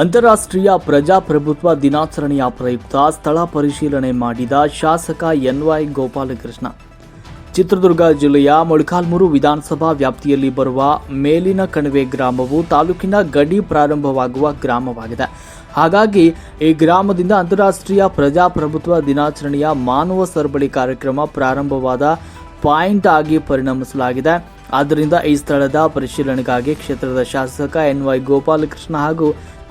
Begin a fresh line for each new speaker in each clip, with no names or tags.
ಅಂತಾರಾಷ್ಟ್ರೀಯ ಪ್ರಜಾಪ್ರಭುತ್ವ ದಿನಾಚರಣೆಯ ಪ್ರಯುಕ್ತ ಸ್ಥಳ ಪರಿಶೀಲನೆ ಮಾಡಿದ ಶಾಸಕ ಎನ್ವೈ ಗೋಪಾಲಕೃಷ್ಣ. ಚಿತ್ರದುರ್ಗ ಜಿಲ್ಲೆಯ ಮೊಳಕಾಲ್ಮೂರು ವಿಧಾನಸಭಾ ವ್ಯಾಪ್ತಿಯಲ್ಲಿ ಬರುವ ಮೇಲಿನ ಕಣಿವೆ ಗ್ರಾಮವು ತಾಲೂಕಿನ ಗಡಿ ಪ್ರಾರಂಭವಾಗುವ ಗ್ರಾಮವಾಗಿದೆ. ಹಾಗಾಗಿ ಈ ಗ್ರಾಮದಿಂದ ಅಂತಾರಾಷ್ಟ್ರೀಯ ಪ್ರಜಾಪ್ರಭುತ್ವ ದಿನಾಚರಣೆಯ ಮಾನವ ಸರಬಳಿ ಕಾರ್ಯಕ್ರಮ ಪ್ರಾರಂಭವಾದ ಪಾಯಿಂಟ್ ಆಗಿ ಪರಿಣಮಿಸಲಾಗಿದೆ. ಆದ್ದರಿಂದ ಈ ಸ್ಥಳದ ಪರಿಶೀಲನೆಗಾಗಿ ಕ್ಷೇತ್ರದ ಶಾಸಕ ಎನ್ವೈ ಗೋಪಾಲಕೃಷ್ಣ ಹಾಗೂ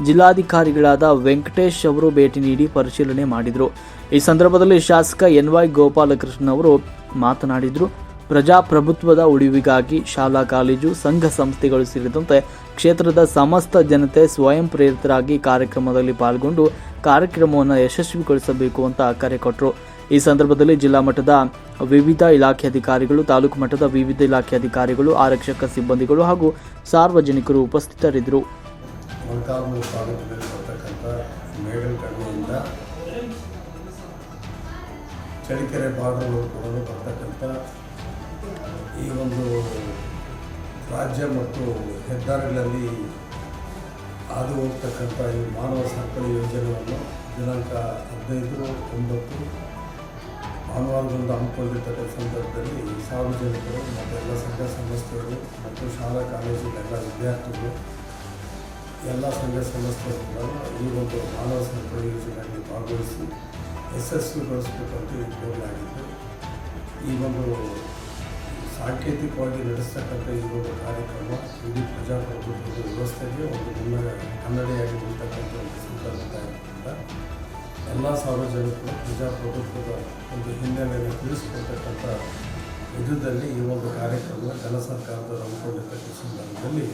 ಜಿಲ್ಲಾಧಿಕಾರಿಗಳಾದ ವೆಂಕಟೇಶ್ ಅವರು ಭೇಟಿ ನೀಡಿ ಪರಿಶೀಲನೆ ಮಾಡಿದರು. ಈ ಸಂದರ್ಭದಲ್ಲಿ ಶಾಸಕ ಎನ್ ವೈ ಗೋಪಾಲಕೃಷ್ಣ ಅವರು ಮಾತನಾಡಿದರು. ಪ್ರಜಾಪ್ರಭುತ್ವದ ಉಳಿವಿಗಾಗಿ ಶಾಲಾ ಕಾಲೇಜು, ಸಂಘ ಸಂಸ್ಥೆಗಳು ಸೇರಿದಂತೆ ಕ್ಷೇತ್ರದ ಸಮಸ್ತ ಜನತೆ ಸ್ವಯಂ ಪ್ರೇರಿತರಾಗಿ ಕಾರ್ಯಕ್ರಮದಲ್ಲಿ ಪಾಲ್ಗೊಂಡು ಕಾರ್ಯಕ್ರಮವನ್ನು ಯಶಸ್ವಿಗೊಳಿಸಬೇಕು ಅಂತ ಕರೆ ಕೊಟ್ಟರು ಈ ಸಂದರ್ಭದಲ್ಲಿ ಜಿಲ್ಲಾ ಮಟ್ಟದ ವಿವಿಧ ಇಲಾಖೆ ಅಧಿಕಾರಿಗಳು, ತಾಲೂಕು ಮಟ್ಟದ ವಿವಿಧ ಇಲಾಖೆ ಅಧಿಕಾರಿಗಳು, ಆರಕ್ಷಕ ಸಿಬ್ಬಂದಿಗಳು ಹಾಗೂ ಸಾರ್ವಜನಿಕರು ಉಪಸ್ಥಿತರಿದ್ದರು.
ಮೊಳಕಾಲ್ಮೂರು ತಾಲೂಕಿನಲ್ಲಿ ಬರ್ತಕ್ಕಂಥ ಮೇಡಲ್ ಕಣಿವೆಯಿಂದ ಚಳಿಕೆರೆ ಬಾರ್ಡರ್ ಬರ್ತಕ್ಕಂಥ ಈ ಒಂದು ರಾಜ್ಯ ಮತ್ತು ಹೆದ್ದಾರಿಗಳಲ್ಲಿ ಹಾದು ಹೋಗ್ತಕ್ಕಂಥ ಈ ಮಾನವ ಸರಪಳಿ ಯೋಜನೆಯನ್ನು ದಿನಾಂಕ ಹದಿನೈದು, ಒಂಬತ್ತು ಭಾನುವಾರದಿಂದ ಹಮ್ಮಿಕೊಂಡಿರ್ತಕ್ಕಂಥ ಸಂದರ್ಭದಲ್ಲಿ ಸಾರ್ವಜನಿಕರು ಮತ್ತು ಎಲ್ಲ ಸಂಘ ಸಂಸ್ಥೆಗಳು ಮತ್ತು ಶಾಲಾ ಕಾಲೇಜಿನ ಎಲ್ಲ ವಿದ್ಯಾರ್ಥಿಗಳು ಎಲ್ಲ ಸಂಘ ಸಂಸ್ಥೆಗಳಿಂದ ಈ ಒಂದು ಮಾನವ ಸರಪಳಿ ಭಾಗವಹಿಸಿ ಯಶಸ್ವಿ ಯಶಸ್ವಿಗೊಳಿಸಬೇಕಂತ ಇಟ್ಕೊಳ್ಳಲಾಗಿದೆ ಈ ಒಂದು ಸಾಂಕೇತಿಕವಾಗಿ ನಡೆಸ್ತಕ್ಕಂಥ ಈ ಒಂದು ಕಾರ್ಯಕ್ರಮ ಇಡೀ ಪ್ರಜಾಪ್ರಭುತ್ವದ ವ್ಯವಸ್ಥೆಗೆ ಒಂದು ಮುನ್ನ ಕನ್ನಡಿಯಾಗಿ ನಿಲ್ತಕ್ಕಂಥ ಒಂದು ಸಂದರ್ಭದಿಂದ ಎಲ್ಲ ಸಾರ್ವಜನಿಕರು ಪ್ರಜಾಪ್ರಭುತ್ವದ ಒಂದು ಹಿನ್ನೆಲೆಯನ್ನು ತಿಳಿಸಿಕೊಡ್ತಕ್ಕಂಥ ವಿಧದಲ್ಲಿ ಈ ಒಂದು ಕಾರ್ಯಕ್ರಮ ಜನ ಸರ್ಕಾರದ ಹಮ್ಮಿಕೊಂಡಿರ್ತಕ್ಕಂಥ ಸಂದರ್ಭದಲ್ಲಿ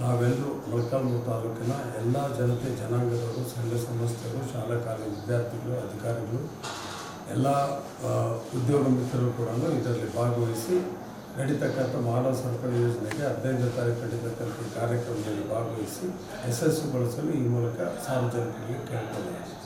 ನಾವೆಲ್ಲರೂ ಮೊಳಕಾಲ್ಮೂರು ತಾಲೂಕಿನ ಎಲ್ಲ ಜನತೆ, ಜನಾಂಗದವರು, ಸಂಘ ಸಂಸ್ಥೆಗಳು, ಶಾಲಾ ಕಾಲೇಜು ವಿದ್ಯಾರ್ಥಿಗಳು, ಅಧಿಕಾರಿಗಳು, ಎಲ್ಲ ಉದ್ಯೋಗ ಮಿತ್ರರು ಕೂಡ ಇದರಲ್ಲಿ ಭಾಗವಹಿಸಿ ನಡೀತಕ್ಕಂಥ ಮಾನವ ಸರಪಳಿ ಯೋಜನೆಗೆ ಹದಿನೈದನೇ ತಾರೀಕು ನಡೀತಕ್ಕಂಥ ಕಾರ್ಯಕ್ರಮದಲ್ಲಿ ಭಾಗವಹಿಸಿ ಯಶಸ್ಸುಗೊಳಿಸಲು ಈ ಮೂಲಕ ಸಾರ್ವಜನಿಕರಿಗೆ ಕೇಳ್ಕೊಳ್ಳಲಾಗಿದೆ